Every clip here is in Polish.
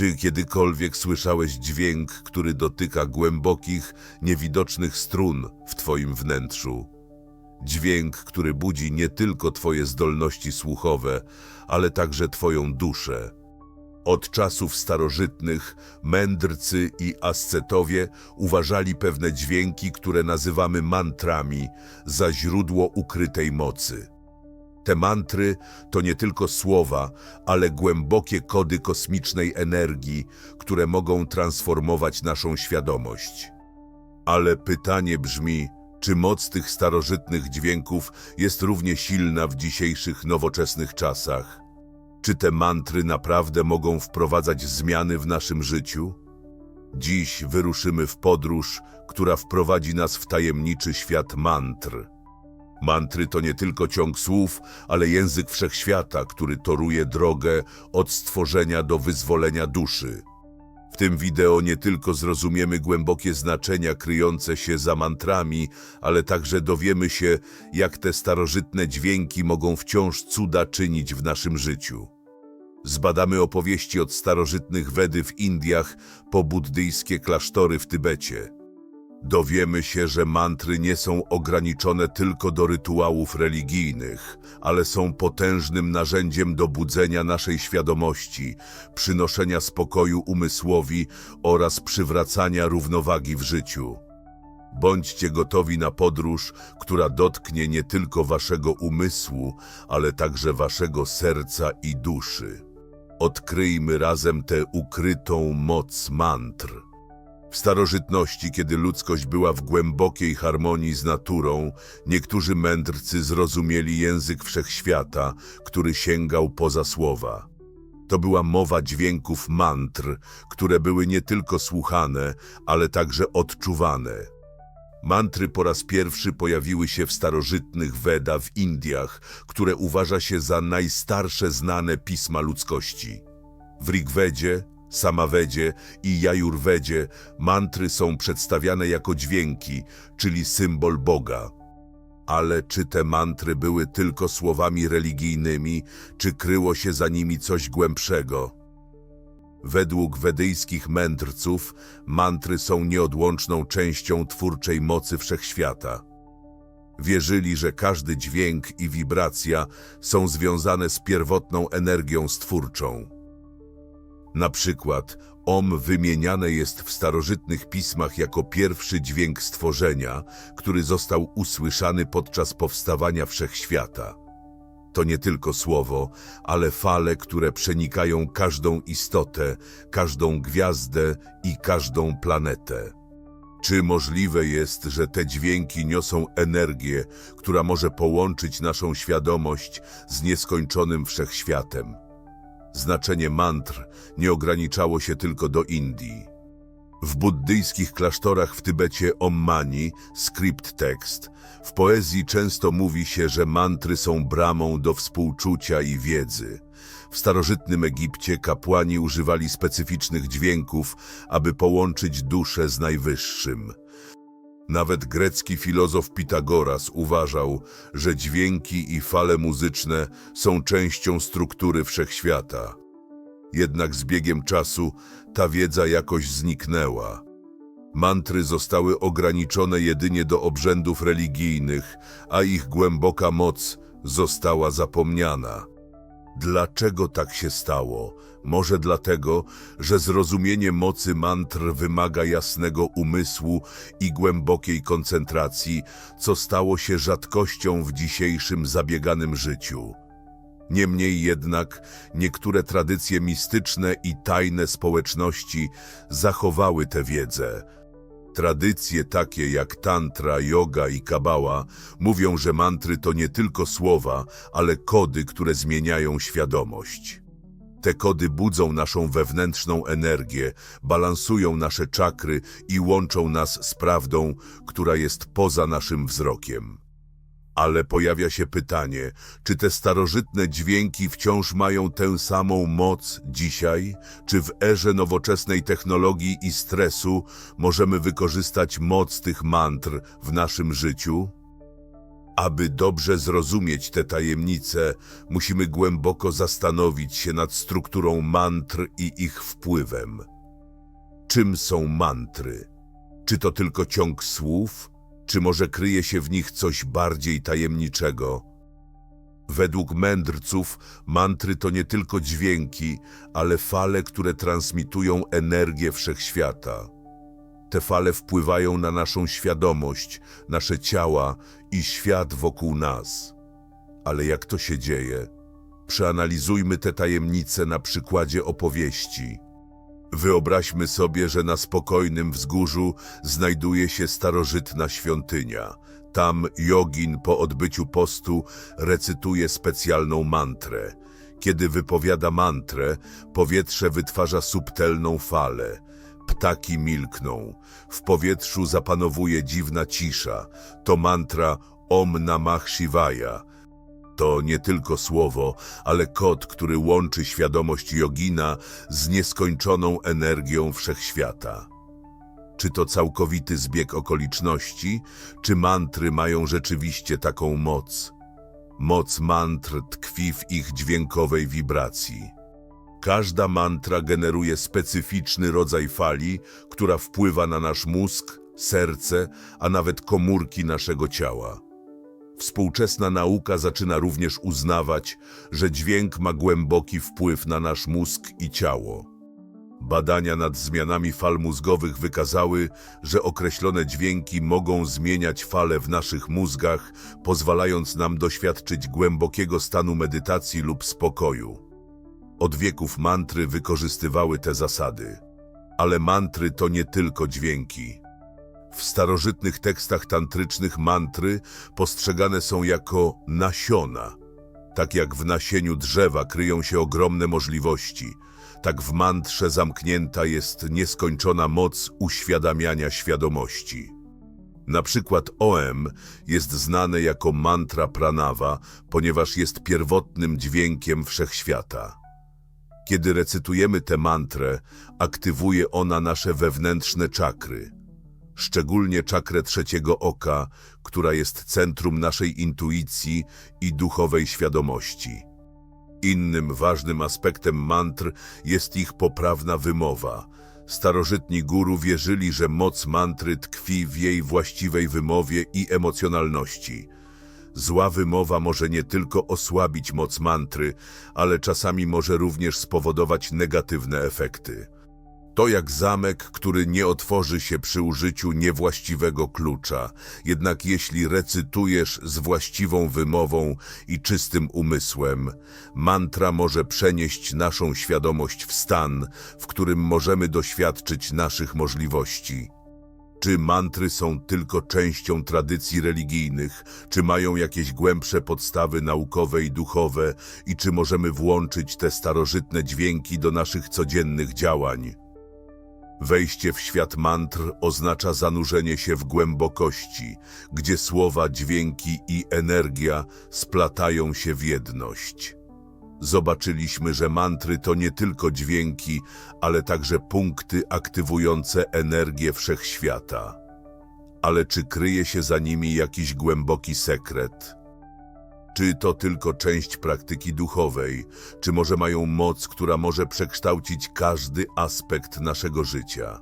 Czy kiedykolwiek słyszałeś dźwięk, który dotyka głębokich, niewidocznych strun w Twoim wnętrzu? Dźwięk, który budzi nie tylko Twoje zdolności słuchowe, ale także Twoją duszę. Od czasów starożytnych mędrcy i ascetowie uważali pewne dźwięki, które nazywamy mantrami, za źródło ukrytej mocy. Te mantry to nie tylko słowa, ale głębokie kody kosmicznej energii, które mogą transformować naszą świadomość. Ale pytanie brzmi, czy moc tych starożytnych dźwięków jest równie silna w dzisiejszych nowoczesnych czasach? Czy te mantry naprawdę mogą wprowadzać zmiany w naszym życiu? Dziś wyruszymy w podróż, która wprowadzi nas w tajemniczy świat mantr. Mantry to nie tylko ciąg słów, ale język wszechświata, który toruje drogę od stworzenia do wyzwolenia duszy. W tym wideo nie tylko zrozumiemy głębokie znaczenia kryjące się za mantrami, ale także dowiemy się, jak te starożytne dźwięki mogą wciąż cuda czynić w naszym życiu. Zbadamy opowieści od starożytnych Wedy w Indiach po buddyjskie klasztory w Tybecie. Dowiemy się, że mantry nie są ograniczone tylko do rytuałów religijnych, ale są potężnym narzędziem do budzenia naszej świadomości, przynoszenia spokoju umysłowi oraz przywracania równowagi w życiu. Bądźcie gotowi na podróż, która dotknie nie tylko waszego umysłu, ale także waszego serca i duszy. Odkryjmy razem tę ukrytą moc mantr. W starożytności, kiedy ludzkość była w głębokiej harmonii z naturą, niektórzy mędrcy zrozumieli język wszechświata, który sięgał poza słowa. To była mowa dźwięków mantr, które były nie tylko słuchane, ale także odczuwane. Mantry po raz pierwszy pojawiły się w starożytnych Weda w Indiach, które uważa się za najstarsze znane pisma ludzkości. W Rigvedzie, Samawedzie i Jajurwedzie mantry są przedstawiane jako dźwięki, czyli symbol Boga. Ale czy te mantry były tylko słowami religijnymi, czy kryło się za nimi coś głębszego? Według wedyjskich mędrców mantry są nieodłączną częścią twórczej mocy wszechświata. Wierzyli, że każdy dźwięk i wibracja są związane z pierwotną energią stwórczą. Na przykład Om wymieniane jest w starożytnych pismach jako pierwszy dźwięk stworzenia, który został usłyszany podczas powstawania wszechświata. To nie tylko słowo, ale fale, które przenikają każdą istotę, każdą gwiazdę i każdą planetę. Czy możliwe jest, że te dźwięki niosą energię, która może połączyć naszą świadomość z nieskończonym wszechświatem? Znaczenie mantr nie ograniczało się tylko do Indii. W buddyjskich klasztorach w Tybecie Ommani, skrypt tekst, w poezji często mówi się, że mantry są bramą do współczucia i wiedzy. W starożytnym Egipcie kapłani używali specyficznych dźwięków, aby połączyć duszę z Najwyższym. Nawet grecki filozof Pitagoras uważał, że dźwięki i fale muzyczne są częścią struktury wszechświata. Jednak z biegiem czasu ta wiedza jakoś zniknęła. Mantry zostały ograniczone jedynie do obrzędów religijnych, a ich głęboka moc została zapomniana. Dlaczego tak się stało? Może dlatego, że zrozumienie mocy mantr wymaga jasnego umysłu i głębokiej koncentracji, co stało się rzadkością w dzisiejszym zabieganym życiu. Niemniej jednak niektóre tradycje mistyczne i tajne społeczności zachowały tę wiedzę. Tradycje takie jak tantra, yoga i kabała mówią, że mantry to nie tylko słowa, ale kody, które zmieniają świadomość. Te kody budzą naszą wewnętrzną energię, balansują nasze czakry i łączą nas z prawdą, która jest poza naszym wzrokiem. Ale pojawia się pytanie, czy te starożytne dźwięki wciąż mają tę samą moc dzisiaj? Czy w erze nowoczesnej technologii i stresu możemy wykorzystać moc tych mantr w naszym życiu? Aby dobrze zrozumieć te tajemnice, musimy głęboko zastanowić się nad strukturą mantr i ich wpływem. Czym są mantry? Czy to tylko ciąg słów, czy może kryje się w nich coś bardziej tajemniczego? Według mędrców mantry to nie tylko dźwięki, ale fale, które transmitują energię wszechświata. Te fale wpływają na naszą świadomość, nasze ciała i świat wokół nas. Ale jak to się dzieje? Przeanalizujmy te tajemnice na przykładzie opowieści. Wyobraźmy sobie, że na spokojnym wzgórzu znajduje się starożytna świątynia. Tam jogin po odbyciu postu recytuje specjalną mantrę. Kiedy wypowiada mantrę, powietrze wytwarza subtelną falę. Ptaki milkną. W powietrzu zapanowuje dziwna cisza. To mantra Om Namah Shivaya. To nie tylko słowo, ale kod, który łączy świadomość jogina z nieskończoną energią wszechświata. Czy to całkowity zbieg okoliczności, czy mantry mają rzeczywiście taką moc? Moc mantr tkwi w ich dźwiękowej wibracji. Każda mantra generuje specyficzny rodzaj fali, która wpływa na nasz mózg, serce, a nawet komórki naszego ciała. Współczesna nauka zaczyna również uznawać, że dźwięk ma głęboki wpływ na nasz mózg i ciało. Badania nad zmianami fal mózgowych wykazały, że określone dźwięki mogą zmieniać fale w naszych mózgach, pozwalając nam doświadczyć głębokiego stanu medytacji lub spokoju. Od wieków mantry wykorzystywały te zasady. Ale mantry to nie tylko dźwięki. W starożytnych tekstach tantrycznych mantry postrzegane są jako nasiona. Tak jak w nasieniu drzewa kryją się ogromne możliwości, tak w mantrze zamknięta jest nieskończona moc uświadamiania świadomości. Na przykład OM jest znane jako mantra pranawa, ponieważ jest pierwotnym dźwiękiem wszechświata. Kiedy recytujemy tę mantrę, aktywuje ona nasze wewnętrzne czakry, szczególnie czakrę trzeciego oka, która jest centrum naszej intuicji i duchowej świadomości. Innym ważnym aspektem mantr jest ich poprawna wymowa. Starożytni guru wierzyli, że moc mantry tkwi w jej właściwej wymowie i emocjonalności. Zła wymowa może nie tylko osłabić moc mantry, ale czasami może również spowodować negatywne efekty. To jak zamek, który nie otworzy się przy użyciu niewłaściwego klucza. Jednak jeśli recytujesz z właściwą wymową i czystym umysłem, mantra może przenieść naszą świadomość w stan, w którym możemy doświadczyć naszych możliwości. Czy mantry są tylko częścią tradycji religijnych, czy mają jakieś głębsze podstawy naukowe i duchowe i czy możemy włączyć te starożytne dźwięki do naszych codziennych działań? Wejście w świat mantr oznacza zanurzenie się w głębokości, gdzie słowa, dźwięki i energia splatają się w jedność. Zobaczyliśmy, że mantry to nie tylko dźwięki, ale także punkty aktywujące energię wszechświata. Ale czy kryje się za nimi jakiś głęboki sekret? Czy to tylko część praktyki duchowej, czy może mają moc, która może przekształcić każdy aspekt naszego życia?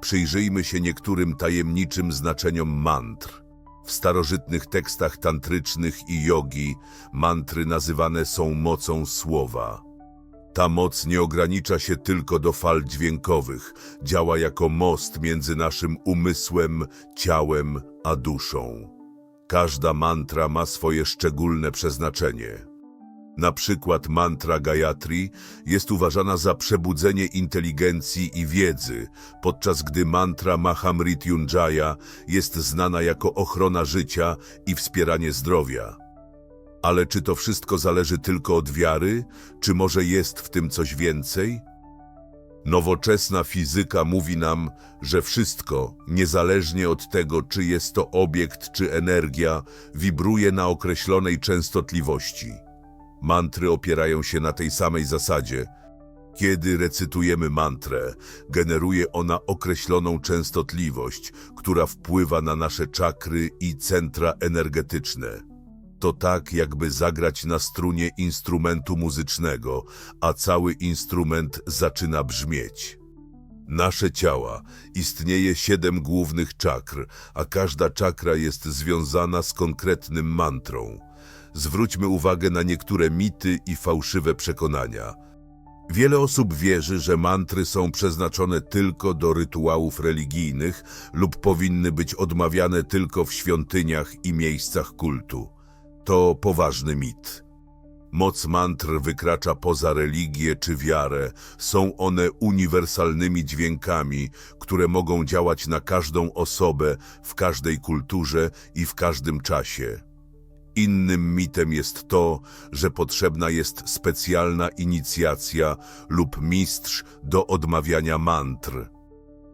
Przyjrzyjmy się niektórym tajemniczym znaczeniom mantr. W starożytnych tekstach tantrycznych i jogi mantry nazywane są mocą słowa. Ta moc nie ogranicza się tylko do fal dźwiękowych, działa jako most między naszym umysłem, ciałem a duszą. Każda mantra ma swoje szczególne przeznaczenie. Na przykład mantra Gayatri jest uważana za przebudzenie inteligencji i wiedzy, podczas gdy mantra Mahamrityunjaya jest znana jako ochrona życia i wspieranie zdrowia. Ale czy to wszystko zależy tylko od wiary, czy może jest w tym coś więcej? Nowoczesna fizyka mówi nam, że wszystko, niezależnie od tego, czy jest to obiekt czy energia, wibruje na określonej częstotliwości. Mantry opierają się na tej samej zasadzie. Kiedy recytujemy mantrę, generuje ona określoną częstotliwość, która wpływa na nasze czakry i centra energetyczne. To tak, jakby zagrać na strunie instrumentu muzycznego, a cały instrument zaczyna brzmieć. Nasze ciała istnieje siedem głównych czakr, a każda czakra jest związana z konkretnym mantrą. Zwróćmy uwagę na niektóre mity i fałszywe przekonania. Wiele osób wierzy, że mantry są przeznaczone tylko do rytuałów religijnych lub powinny być odmawiane tylko w świątyniach i miejscach kultu. To poważny mit. Moc mantr wykracza poza religię czy wiarę. Są one uniwersalnymi dźwiękami, które mogą działać na każdą osobę, w każdej kulturze i w każdym czasie. Innym mitem jest to, że potrzebna jest specjalna inicjacja lub mistrz do odmawiania mantr.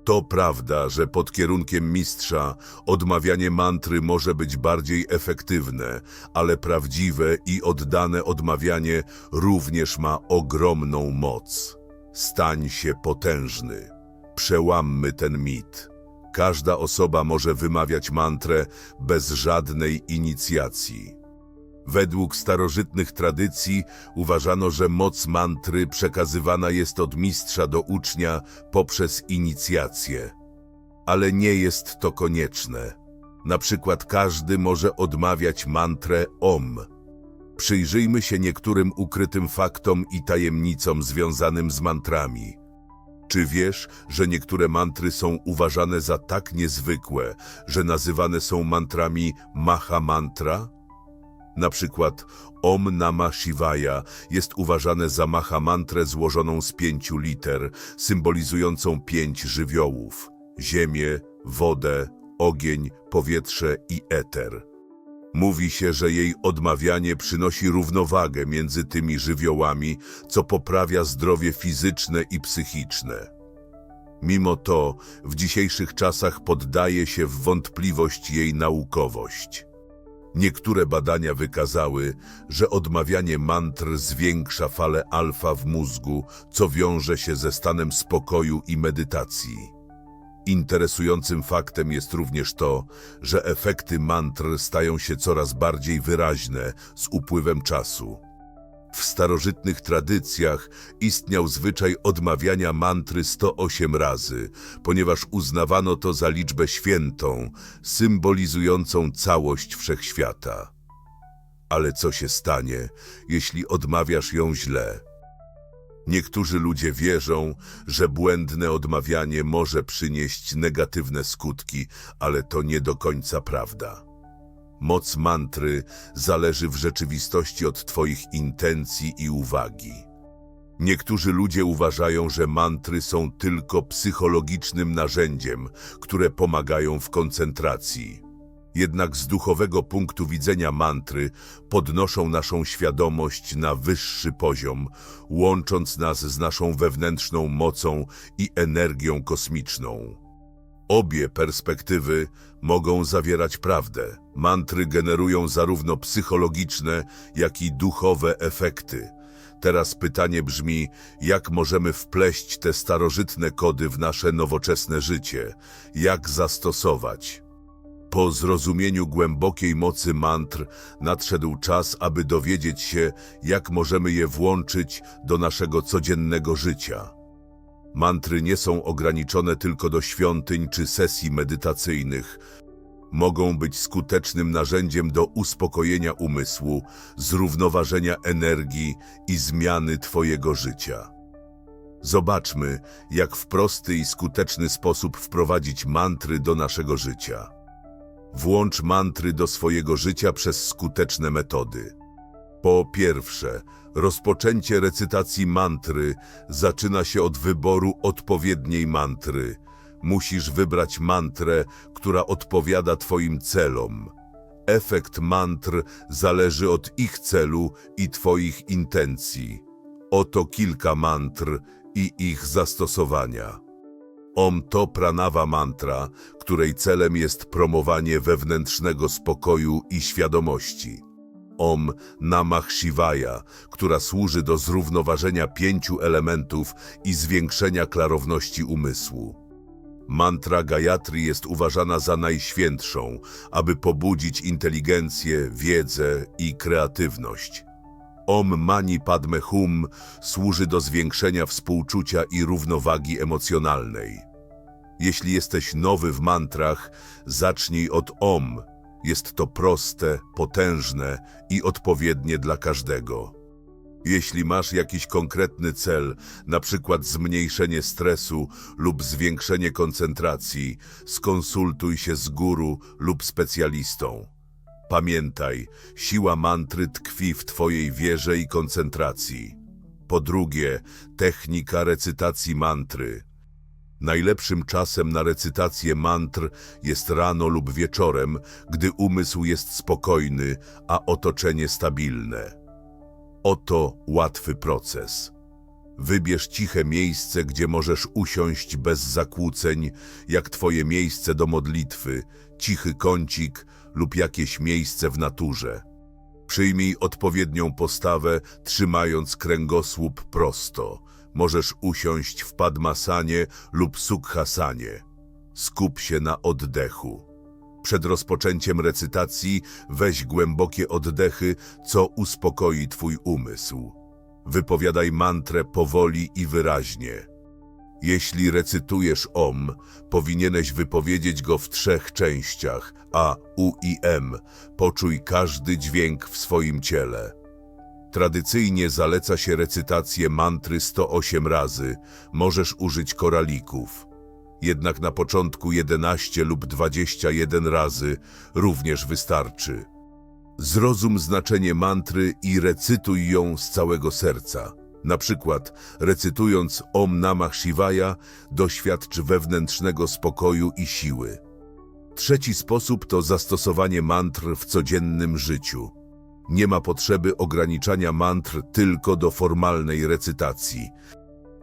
To prawda, że pod kierunkiem mistrza odmawianie mantry może być bardziej efektywne, ale prawdziwe i oddane odmawianie również ma ogromną moc. Stań się potężny. Przełammy ten mit. Każda osoba może wymawiać mantrę bez żadnej inicjacji. Według starożytnych tradycji uważano, że moc mantry przekazywana jest od mistrza do ucznia poprzez inicjację. Ale nie jest to konieczne. Na przykład każdy może odmawiać mantrę OM. Przyjrzyjmy się niektórym ukrytym faktom i tajemnicom związanym z mantrami. Czy wiesz, że niektóre mantry są uważane za tak niezwykłe, że nazywane są mantrami Maha Mantra? Na przykład Om Nama Shivaya jest uważane za Maha Mantrę złożoną z pięciu liter, symbolizującą pięć żywiołów – ziemię, wodę, ogień, powietrze i eter. Mówi się, że jej odmawianie przynosi równowagę między tymi żywiołami, co poprawia zdrowie fizyczne i psychiczne. Mimo to w dzisiejszych czasach poddaje się w wątpliwość jej naukowość. Niektóre badania wykazały, że odmawianie mantr zwiększa falę alfa w mózgu, co wiąże się ze stanem spokoju i medytacji. Interesującym faktem jest również to, że efekty mantr stają się coraz bardziej wyraźne z upływem czasu. W starożytnych tradycjach istniał zwyczaj odmawiania mantry 108 razy, ponieważ uznawano to za liczbę świętą, symbolizującą całość wszechświata. Ale co się stanie, jeśli odmawiasz ją źle? Niektórzy ludzie wierzą, że błędne odmawianie może przynieść negatywne skutki, ale to nie do końca prawda. Moc mantry zależy w rzeczywistości od Twoich intencji i uwagi. Niektórzy ludzie uważają, że mantry są tylko psychologicznym narzędziem, które pomagają w koncentracji. Jednak z duchowego punktu widzenia mantry podnoszą naszą świadomość na wyższy poziom, łącząc nas z naszą wewnętrzną mocą i energią kosmiczną. Obie perspektywy mogą zawierać prawdę. Mantry generują zarówno psychologiczne, jak i duchowe efekty. Teraz pytanie brzmi, jak możemy wpleść te starożytne kody w nasze nowoczesne życie? Jak zastosować? Po zrozumieniu głębokiej mocy mantr nadszedł czas, aby dowiedzieć się, jak możemy je włączyć do naszego codziennego życia. Mantry nie są ograniczone tylko do świątyń czy sesji medytacyjnych. Mogą być skutecznym narzędziem do uspokojenia umysłu, zrównoważenia energii i zmiany Twojego życia. Zobaczmy, jak w prosty i skuteczny sposób wprowadzić mantry do naszego życia. Włącz mantry do swojego życia przez skuteczne metody. Po pierwsze, rozpoczęcie recytacji mantry zaczyna się od wyboru odpowiedniej mantry. Musisz wybrać mantrę, która odpowiada Twoim celom. Efekt mantr zależy od ich celu i Twoich intencji. Oto kilka mantr i ich zastosowania. Om to pranawa mantra, której celem jest promowanie wewnętrznego spokoju i świadomości. Om Namah Shivaya, która służy do zrównoważenia pięciu elementów i zwiększenia klarowności umysłu. Mantra Gayatri jest uważana za najświętszą, aby pobudzić inteligencję, wiedzę i kreatywność. Om Mani Padme Hum służy do zwiększenia współczucia i równowagi emocjonalnej. Jeśli jesteś nowy w mantrach, zacznij od Om. Jest to proste, potężne i odpowiednie dla każdego. Jeśli masz jakiś konkretny cel, na przykład zmniejszenie stresu lub zwiększenie koncentracji, skonsultuj się z guru lub specjalistą. Pamiętaj, siła mantry tkwi w Twojej wierze i koncentracji. Po drugie, technika recytacji mantry. Najlepszym czasem na recytację mantr jest rano lub wieczorem, gdy umysł jest spokojny, a otoczenie stabilne. Oto łatwy proces. Wybierz ciche miejsce, gdzie możesz usiąść bez zakłóceń, jak Twoje miejsce do modlitwy, cichy kącik lub jakieś miejsce w naturze. Przyjmij odpowiednią postawę, trzymając kręgosłup prosto. Możesz usiąść w padmasanie lub sukhasanie. Skup się na oddechu. Przed rozpoczęciem recytacji weź głębokie oddechy, co uspokoi Twój umysł. Wypowiadaj mantrę powoli i wyraźnie. Jeśli recytujesz OM, powinieneś wypowiedzieć go w trzech częściach A, U i M. Poczuj każdy dźwięk w swoim ciele. Tradycyjnie zaleca się recytację mantry 108 razy. Możesz użyć koralików. Jednak na początku 11 lub 21 razy również wystarczy. Zrozum znaczenie mantry i recytuj ją z całego serca. Na przykład, recytując Om Namah Shivaya, doświadcz wewnętrznego spokoju i siły. Trzeci sposób to zastosowanie mantr w codziennym życiu. Nie ma potrzeby ograniczania mantr tylko do formalnej recytacji.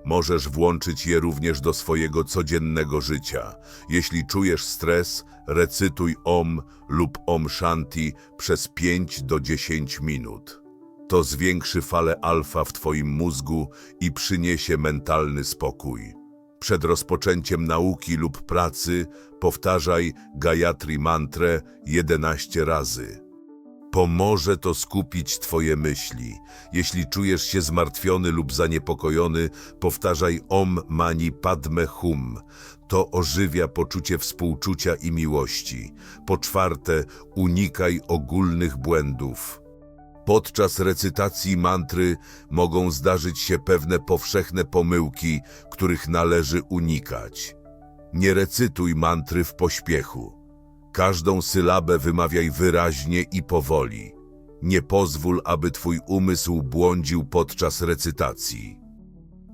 Możesz włączyć je również do swojego codziennego życia. Jeśli czujesz stres, recytuj Om lub Om Shanti przez 5 do 10 minut. To zwiększy falę alfa w Twoim mózgu i przyniesie mentalny spokój. Przed rozpoczęciem nauki lub pracy powtarzaj Gayatri mantrę 11 razy. Pomoże to skupić Twoje myśli. Jeśli czujesz się zmartwiony lub zaniepokojony, powtarzaj Om Mani Padme Hum. To ożywia poczucie współczucia i miłości. Po czwarte, unikaj ogólnych błędów. Podczas recytacji mantry mogą zdarzyć się pewne powszechne pomyłki, których należy unikać. Nie recytuj mantry w pośpiechu. Każdą sylabę wymawiaj wyraźnie i powoli. Nie pozwól, aby twój umysł błądził podczas recytacji.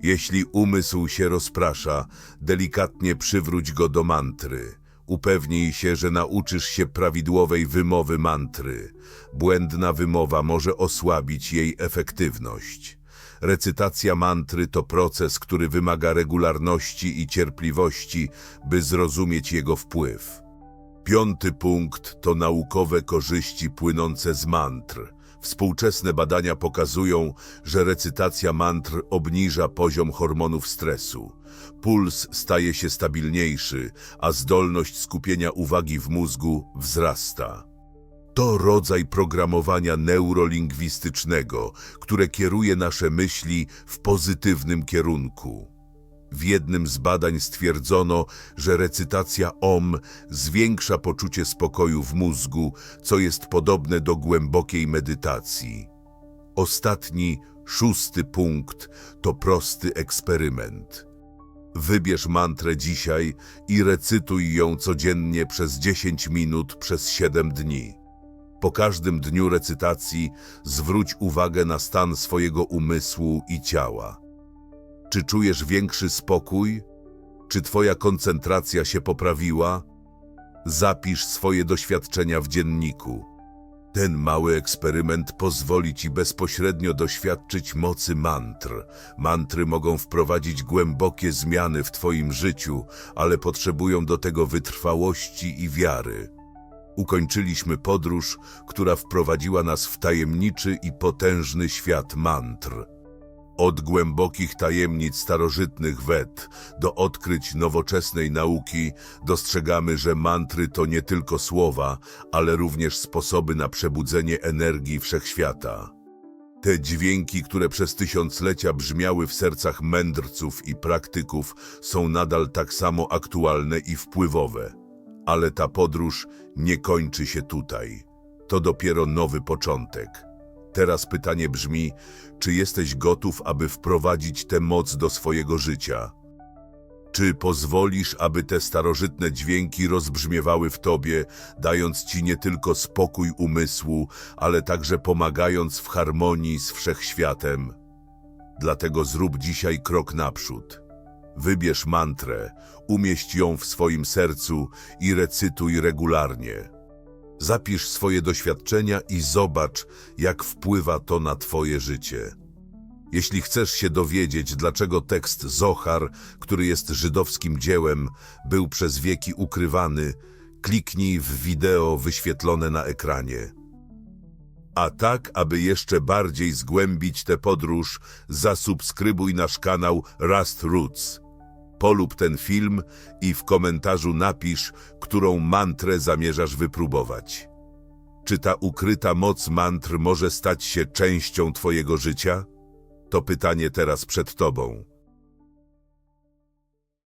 Jeśli umysł się rozprasza, delikatnie przywróć go do mantry. Upewnij się, że nauczysz się prawidłowej wymowy mantry. Błędna wymowa może osłabić jej efektywność. Recytacja mantry to proces, który wymaga regularności i cierpliwości, by zrozumieć jego wpływ. Piąty punkt to naukowe korzyści płynące z mantr. Współczesne badania pokazują, że recytacja mantr obniża poziom hormonów stresu. Puls staje się stabilniejszy, a zdolność skupienia uwagi w mózgu wzrasta. To rodzaj programowania neurolingwistycznego, które kieruje nasze myśli w pozytywnym kierunku. W jednym z badań stwierdzono, że recytacja OM zwiększa poczucie spokoju w mózgu, co jest podobne do głębokiej medytacji. Ostatni, szósty punkt to prosty eksperyment. Wybierz mantrę dzisiaj i recytuj ją codziennie przez 10 minut przez 7 dni. Po każdym dniu recytacji zwróć uwagę na stan swojego umysłu i ciała. Czy czujesz większy spokój? Czy Twoja koncentracja się poprawiła? Zapisz swoje doświadczenia w dzienniku. Ten mały eksperyment pozwoli Ci bezpośrednio doświadczyć mocy mantr. Mantry mogą wprowadzić głębokie zmiany w Twoim życiu, ale potrzebują do tego wytrwałości i wiary. Ukończyliśmy podróż, która wprowadziła nas w tajemniczy i potężny świat mantr. Od głębokich tajemnic starożytnych wed do odkryć nowoczesnej nauki dostrzegamy, że mantry to nie tylko słowa, ale również sposoby na przebudzenie energii wszechświata. Te dźwięki, które przez tysiąclecia brzmiały w sercach mędrców i praktyków, są nadal tak samo aktualne i wpływowe. Ale ta podróż nie kończy się tutaj. To dopiero nowy początek. Teraz pytanie brzmi, czy jesteś gotów, aby wprowadzić tę moc do swojego życia? Czy pozwolisz, aby te starożytne dźwięki rozbrzmiewały w tobie, dając ci nie tylko spokój umysłu, ale także pomagając w harmonii z wszechświatem? Dlatego zrób dzisiaj krok naprzód. Wybierz mantrę, umieść ją w swoim sercu i recytuj regularnie. Zapisz swoje doświadczenia i zobacz, jak wpływa to na Twoje życie. Jeśli chcesz się dowiedzieć, dlaczego tekst Zohar, który jest żydowskim dziełem, był przez wieki ukrywany, kliknij w wideo wyświetlone na ekranie. A tak, aby jeszcze bardziej zgłębić tę podróż, zasubskrybuj nasz kanał Rust Roots. Polub ten film i w komentarzu napisz, którą mantrę zamierzasz wypróbować. Czy ta ukryta moc mantr może stać się częścią Twojego życia? To pytanie teraz przed Tobą.